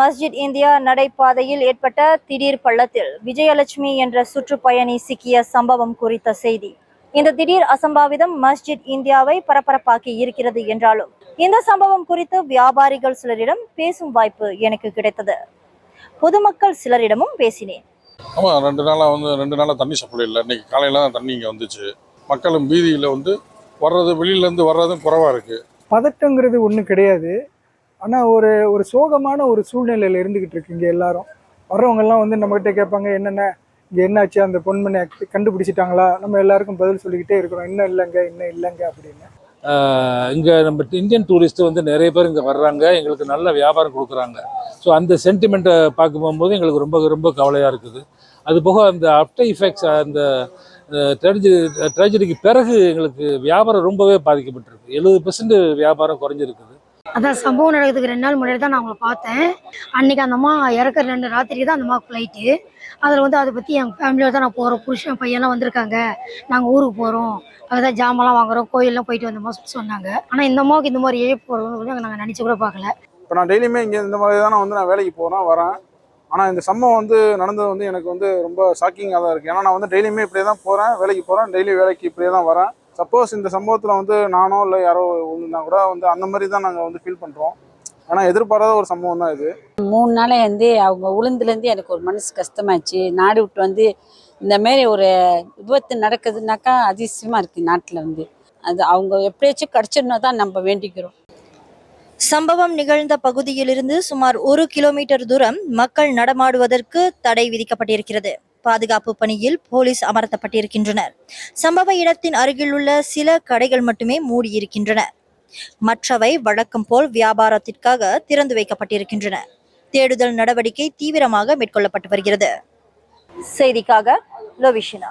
மஸ்ஜித் India நடைபாதையில் ஏற்பட்ட திடீர் பள்ளத்தில் விஜயலட்சுமி என்ற சுற்றுப்பயணி சிக்கிய சம்பவம் குறித்த செய்தி. இந்த திடீர் அசம்பாவிதம் மஸ்ஜித் இந்தியாவை பரபரப்பாக்கி இருக்கிறது என்றாலும் இந்த சம்பவம் குறித்து வியாபாரிகள் சிலரிடம் பேசும் வாய்ப்பு எனக்கு கிடைத்தது. பொதுமக்கள் சிலரிடமும் பேசினேன். ஆமாம் ரெண்டு நாளாக வந்து ரெண்டு நாளாக தண்ணி சப்ளை இல்லை. இன்னைக்கு காலையில் தான் தண்ணி இங்கே வந்துச்சு. மக்களும் பீதியில் வந்து வர்றது வெளியிலேருந்து வர்றதும் குறைவாக இருக்குது பதட்டங்கிறது ஒன்றும் கிடையாது. ஆனால் ஒரு ஒரு சோகமான ஒரு சூழ்நிலையில் இருந்துக்கிட்டு இருக்கு இங்கே எல்லாரும். வர்றவங்கெல்லாம் வந்து நம்மகிட்ட கேட்பாங்க என்னென்ன? இங்கே என்னாச்சு? அந்த பொன்மனை கண்டுபிடிச்சிட்டாங்களா? நம்ம எல்லாருக்கும் பதில் சொல்லிக்கிட்டே இருக்கிறோம். இன்னும் இல்லைங்க இன்னும் இல்லைங்க அப்படின்னு. இங்கே நம்ம இந்தியன் டூரிஸ்ட் வந்து நிறைய பேர் இங்கே வர்றாங்க. எங்களுக்கு நல்ல வியாபாரம் கொடுக்குறாங்க. ஸோ அந்த சென்டிமெண்ட்டை பார்க்க போகும்போது எங்களுக்கு ரொம்ப ரொம்ப கவலையாக இருக்குது. அது போக அந்த ஆஃப்டர் இஃபெக்ட்ஸ் அந்த ட்ரெஜடி ட்ரெஜடிக்கு பிறகு எங்களுக்கு வியாபாரம் ரொம்பவே பாதிக்கப்பட்டிருக்கு. எழுபது பெர்சன்ட் வியாபாரம் குறைஞ்சிருக்குது. அதான் சம்பவம் நடக்கிறதுக்கு ரெண்டு நாள் முன்னாடி தான் நான் அவங்கள பார்த்தேன். அன்னைக்கு அந்த அம்மா இறக்குற ரெண்டு ராத்திரி தான் அந்த அம்மா ஃப்ளைட்டு அதில் வந்து அதை பற்றி எங்கள் ஃபேமிலியோட தான் நான் போகிறோம் புருஷன் பையன்லாம் வந்திருக்காங்க. நாங்கள் ஊருக்கு போகிறோம் அதுதான் ஜாமான்லாம் வாங்குறோம். கோயிலெலாம் போயிட்டு வந்தோமா சொன்னாங்க. ஆனால் இந்த அம்மாவுக்கு இந்த மாதிரி ஏ போகிறோம்னு நாங்கள் நினச்சி கூட பார்க்கல. இப்போ நான் டெய்லியுமே இங்கே இந்த மாதிரி தானே வந்து நான் வேலைக்கு போகிறேன் வரேன். ஆனால் இந்த சம்பவம் வந்து நடந்தது வந்து எனக்கு வந்து ரொம்ப ஷாக்கிங்காக தான் இருக்குது ஏன்னா நான் வந்து டெய்லியுமே இப்படியே தான் போகிறேன் வேலைக்கு போகிறேன் டெய்லி வேலைக்கு இப்படியே தான் வரேன். சப்போஸ் இந்த சம்பவத்தில் வந்து நானோ இல்லை யாரோ ஒன்றுனா கூட வந்து அந்த மாதிரி தான் நாங்கள் வந்து ஃபீல் பண்ணுறோம் ஆனால் எதிர்பாராத ஒரு சம்பவம் தான் இது. மூணு நாளே வந்து அவங்க உளுந்துலேருந்து எனக்கு ஒரு மனசு கஷ்டமாச்சு. நாடு விட்டு வந்து இந்த மாதிரி ஒரு விபத்து நடக்குதுனாக்கா அதிசயமாக இருக்குது நாட்டில் வந்து அது அவங்க எப்படியாச்சும் கிடச்சிடணும் தான் நம்ம வேண்டிக்கிறோம். சம்பவம் நிகழ்ந்த பகுதியிலிருந்து சுமார் ஒரு கிலோமீட்டர் தூரம் மக்கள் நடமாடுவதற்கு தடை விதிக்கப்பட்டிருக்கிறது. பாதுகாப்பு பணியில் போலீஸ் அமர்த்தப்பட்டிருக்கின்றனர். சம்பவ இடத்தின் அருகில் உள்ள சில கடைகள் மட்டுமே மூடியிருக்கின்றன. மற்றவை வழக்கம் போல் வியாபாரத்திற்காக திறந்து வைக்கப்பட்டிருக்கின்றன. தேடுதல் நடவடிக்கை தீவிரமாக மேற்கொள்ளப்பட்டு வருகிறது. செய்திக்காக லோவிஷினா.